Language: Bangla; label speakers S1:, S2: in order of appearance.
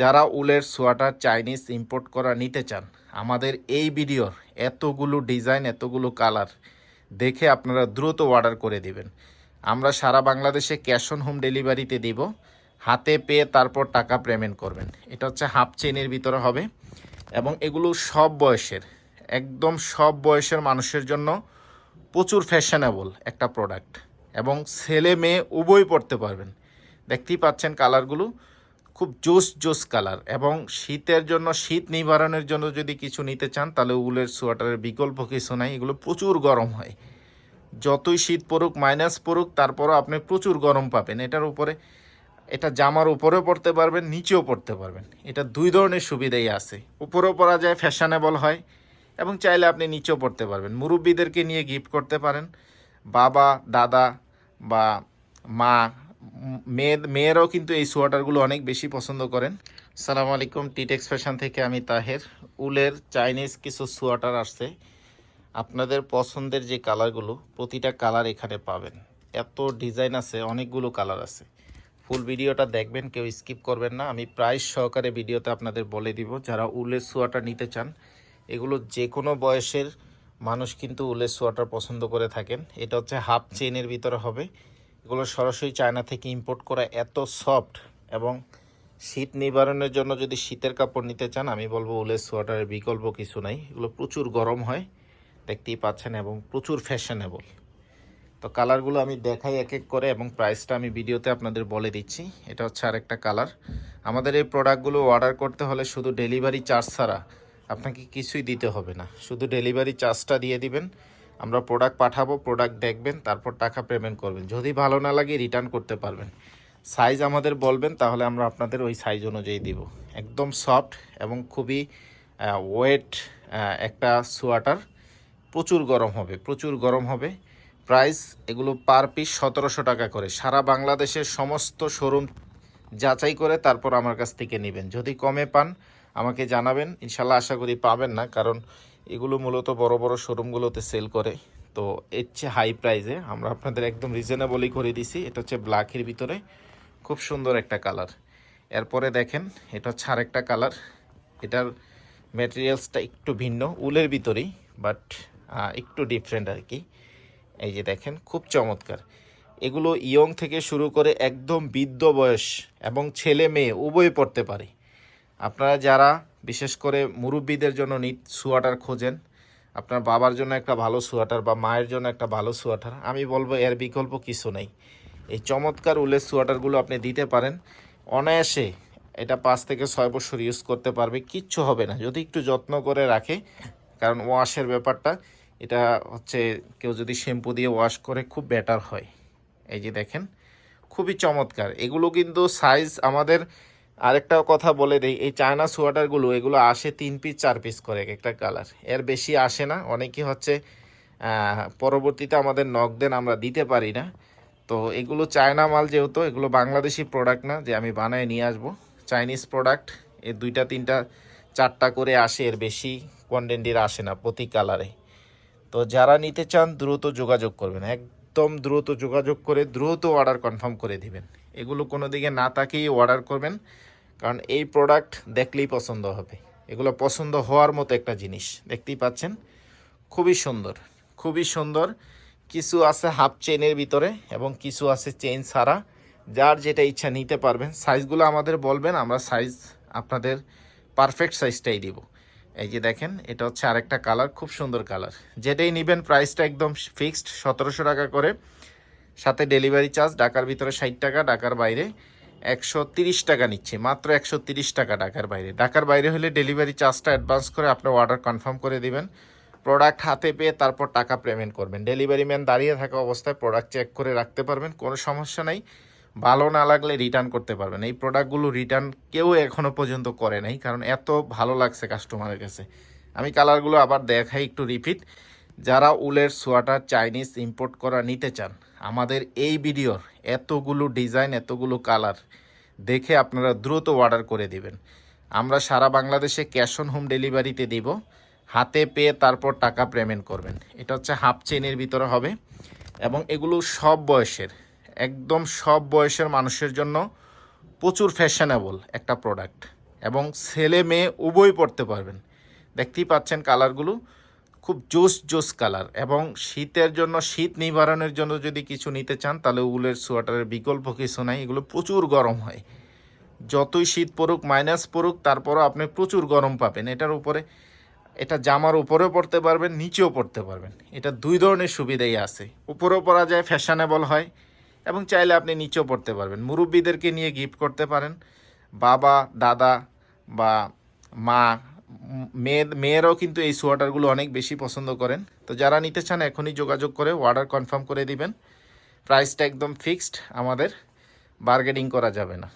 S1: যারা উলের সোয়াটার চাইনিজ ইম্পোর্ট করা নিতে চান, আমাদের এই ভিডিওর এতগুলো ডিজাইন, এতগুলো কালার দেখে আপনারা দ্রুত অর্ডার করে দিবেন। আমরা সারা বাংলাদেশে ক্যাশ অন হোম ডেলিভারিতে দিব, হাতে পেয়ে তারপর টাকা পেমেন্ট করবেন। এটা হচ্ছে হাফ চেনের ভিতরে হবে এবং এগুলো সব বয়সের, একদম সব বয়সের মানুষের জন্য প্রচুর ফ্যাশনেবল একটা প্রোডাক্ট এবং ছেলে মেয়ে উভয় পড়তে পারবেন। দেখতেই পাচ্ছেন কালারগুলো খুব জোস জোস কালার এবং শীতের জন্য, শীত নিবারণের জন্য যদি কিছু নিতে চান, তাহলে উলের সোয়েটারের বিকল্প কিছু নাই, এগুলো প্রচুর গরম হয়। যতই শীত পড়ুক মাইনাস পড়ুক, তারপরও আপনি প্রচুর গরম পাবেন। এটার উপরে, এটা জামার উপরেও পড়তে পারবেন, নিচেও পড়তে পারবেন। এটা দুই ধরনের সুবিধাই আছে। উপরেও পরা যায় ফ্যাশনেবল হয়, এবং চাইলে আপনি নিচেও পড়তে পারবেন। মুরব্বীদেরকে নিয়ে গিফট করতে পারেন। বাবা, দাদা বা মা উম, মেয়ে মেয়েরাও কিন্তু এই সোয়েটারগুলো অনেক বেশি পছন্দ করেন। সালাম আলাইকুম টিটেক্স ফ্যাশন থেকে আমি তাহের। উলের চাইনিজ কিছু সোয়েটার আসছে। আপনাদের পছন্দের যে কালারগুলো প্রতিটা কালার এখানে পাবেন। এত ডিজাইন আছে অনেকগুলো কালার আছে। ফুল ভিডিওটা দেখবেন কেউ স্কিপ করবেন না। আমি প্রাইস সহকারে ভিডিওতে আপনাদের বলে দিব যারা উলের সোয়াটার নিতে চান। এগুলো যে কোনো বয়সের মানুষ কিন্তু উলের সোয়াটার পছন্দ করে থাকেন। এটা হচ্ছে হাফ চেনের ভিতরে হবে। এগুলো সরাসরি চায়না থেকে ইম্পোর্ট করা এত সফট এবং শীত নিবারণের জন্য যদি শীতের কাপড় নিতে চান, আমি বলব উলের সোয়াটারের বিকল্প কিছু নাই। এগুলো প্রচুর গরম হয়, দেখতেই পাচ্ছেন, এবং প্রচুর ফ্যাশনেবল তো কালারগুলো আমি দেখাই এক এক করে, এবং প্রাইসটা আমি ভিডিওতে আপনাদের বলে দিচ্ছি। এটা হচ্ছে আরেকটা কালার আমাদের এই প্রোডাক্টগুলো অর্ডার করতে হলে শুধু ডেলিভারি চার্জ ছাড়া আপনাকে কিছুই দিতে হবে না। শুধু ডেলিভারি চার্জটা দিয়ে দিবেন। আমরা প্রোডাক্ট পাঠাবো প্রোডাক্ট দেখবেন, তারপর টাকা পেমেন্ট করবেন। যদি ভালো না লাগে রিটার্ন করতে পারবেন। সাইজ আমাদের বলবেন, তাহলে আমরা আপনাদের ওই সাইজ অনুযায়ী দিব। একদম সফট এবং খুবই ওয়েট একটা সোয়াটার প্রচুর গরম হবে, প্রচুর গরম হবে। প্রাইস এগুলো পার পিস সতেরোশো টাকা করে। সারা বাংলাদেশের সমস্ত শোরুম যাচাই করে তারপর আমার কাছ থেকে নেবেন। যদি কমে পান, আমাকে জানাবেন। ইনশাল্লাহ আশা করি পাবেন না, কারণ এগুলো মূলত বড় বড় শোরুমগুলোতে সেল করে। তো এর চেয়ে হাই প্রাইসে আমরা আপনাদের একদম রিজনেবলই করে দিছি। এটা হচ্ছে ব্ল্যাকের ভিতরে খুব সুন্দর একটা কালার এরপরে দেখেন, এটা হচ্ছে আরেকটা কালার এটার ম্যাটেরিয়ালসটা একটু ভিন্ন, উলের ভিতরেই বাট একটু ডিফারেন্ট আর কি এই যে দেখেন, খুব চমৎকার। এগুলো ইয়ং থেকে শুরু করে একদম বৃদ্ধ বয়স এবং ছেলে মেয়ে উভয় পড়তে পারে। আপনারা যারা বিশেষ করে মুরব্বীদের জন্য নিট সোয়াটার খোঁজেন। আপনার বাবার জন্য একটা ভালো সোয়াটার বা মায়ের জন্য একটা ভালো সোয়াটার। আমি বলব এর বিকল্প কিছু নেই। এই চমৎকার উলের সোয়াটারগুলো আপনি দিতে পারেন। অনায়াসে এটা পাঁচ থেকে ছয় বছর ইউজ করতে পারবে। কিচ্ছু হবে না। যদি একটু যত্ন করে রাখে, কারণ ওয়াশের ব্যাপারটা, এটা হচ্ছে কেউ যদি শ্যাম্পু দিয়ে ওয়াশ করে খুব বেটার হয়। এই যে দেখেন, খুবই চমৎকার। এগুলো কিন্তু সাইজ আমাদের আরেকটা কথা বলে দেই, এই চায়না সোয়াটারগুলো এগুলো আসে তিন পিস চার পিস করে এক একটা কালারের বেশি আসে না অনেকে হচ্ছে পরবর্তীতে আমাদের নখ দেন আমরা দিতে পারি না। তো এগুলো চায়না মাল যেহেতু, এগুলো বাংলাদেশি প্রোডাক্ট না, যে আমি বানায় নিয়ে আসব। চাইনিজ প্রোডাক্টের দুইটা, তিনটা, চারটা করে আসে, এর বেশি কোয়ান্টিটির আসে না প্রতি কালারে তো যারা নিতে চান, দ্রুত যোগাযোগ করবেন, একদম দ্রুত যোগাযোগ করে দ্রুত অর্ডার কনফার্ম করে দিবেন। এগুলো কোনো দিকে না তাকেই অর্ডার করবেন। কারণ এই প্রোডাক্ট দেখলেই পছন্দ হবে। এগুলো পছন্দ হওয়ার মতো একটা জিনিস। দেখতেই পাচ্ছেন? খুবই সুন্দর। খুবই সুন্দর। কিছু আছে হাফ চেনের ভিতরে এবং কিছু আছে চেন ছাড়া। যার যেটা ইচ্ছা নিতে পারবেন। সাইজগুলো আমাদের বলবেন, আমরা সাইজ আপনাদের পারফেক্ট সাইজটাই দিব। এই যে দেখেন, এটা হচ্ছে আরেকটা কালার খুব সুন্দর কালার যেটাই নেবেন প্রাইসটা একদম ফিক্সড সতেরোশো টাকা করে। সাথে ডেলিভারি চার্জ ঢাকার ভিতরে ষাট টাকা, ঢাকার বাইরে একশো তিরিশ টাকা নিচ্ছে, মাত্র একশো তিরিশ টাকা ঢাকার বাইরে। ঢাকার বাইরে হলে ডেলিভারি চার্জটা অ্যাডভান্স করে আপনার অর্ডার কনফার্ম করে দিবেন, প্রোডাক্ট হাতে পেয়ে তারপর টাকা পেমেন্ট করবেন। ডেলিভারি ম্যান দাঁড়িয়ে থাকা অবস্থায় প্রোডাক্ট চেক করে রাখতে পারবেন, কোনো সমস্যা নেই। ভালো না লাগলে রিটার্ন করতে পারবেন। এই প্রোডাক্টগুলো রিটার্ন কেউ এখনও পর্যন্ত করে নাই, কারণ এত ভালো লাগছে কাস্টমারের কাছে। আমি কালারগুলো আবার দেখাই একটু রিপিট। যারা উলের সোয়াটার চাইনিজ ইম্পোর্ট করা নিতে চান আমাদের এই ভিডিওর এতগুলো ডিজাইন, এতগুলো কালার দেখে আপনারা দ্রুত অর্ডার করে দিবেন। আমরা সারা বাংলাদেশে ক্যাশ অন হোম ডেলিভারিতে দিব। হাতে পেয়ে তারপর টাকা পেমেন্ট করবেন। এটা হচ্ছে হাফ চেনের ভিতরে হবে এবং এগুলো সব বয়সের, একদম সব বয়সের মানুষের জন্য প্রচুর ফ্যাশনেবল একটা প্রোডাক্ট এবং ছেলে মেয়ে উভয় পড়তে পারবেন। দেখতেই পাচ্ছেন কালারগুলো খুব জোস জোস কালার এবং শীতের জন্য, শীত নিবারণের জন্য যদি কিছু নিতে চান, তাহলে উলের সোয়েটারের বিকল্প কিছু নাই। এগুলো প্রচুর গরম হয়। যতই শীত পড়ুক মাইনাস পড়ুক, তারপরও আপনি প্রচুর গরম পাবেন। এটার উপরে, এটা জামার উপরেও পড়তে পারবেন, নিচেও পড়তে পারবেন। এটা দুই ধরনের সুবিধাই আছে। উপরেও পরা যায় ফ্যাশনেবল হয় এবং চাইলে আপনি নিচেও পড়তে পারবেন। মুরব্বীদেরকে নিয়ে গিফট করতে পারেন। বাবা, দাদা বা মা মেয়ে, মেয়েরাও কিন্তু এই সোয়াটারগুলো অনেক বেশি পছন্দ করেন। তো যারা নিতে চান, এখনই যোগাযোগ করে অর্ডার কনফার্ম করে দিবেন। প্রাইসটা একদম ফিক্সড, আমাদের বার্গেনিং করা যাবে না।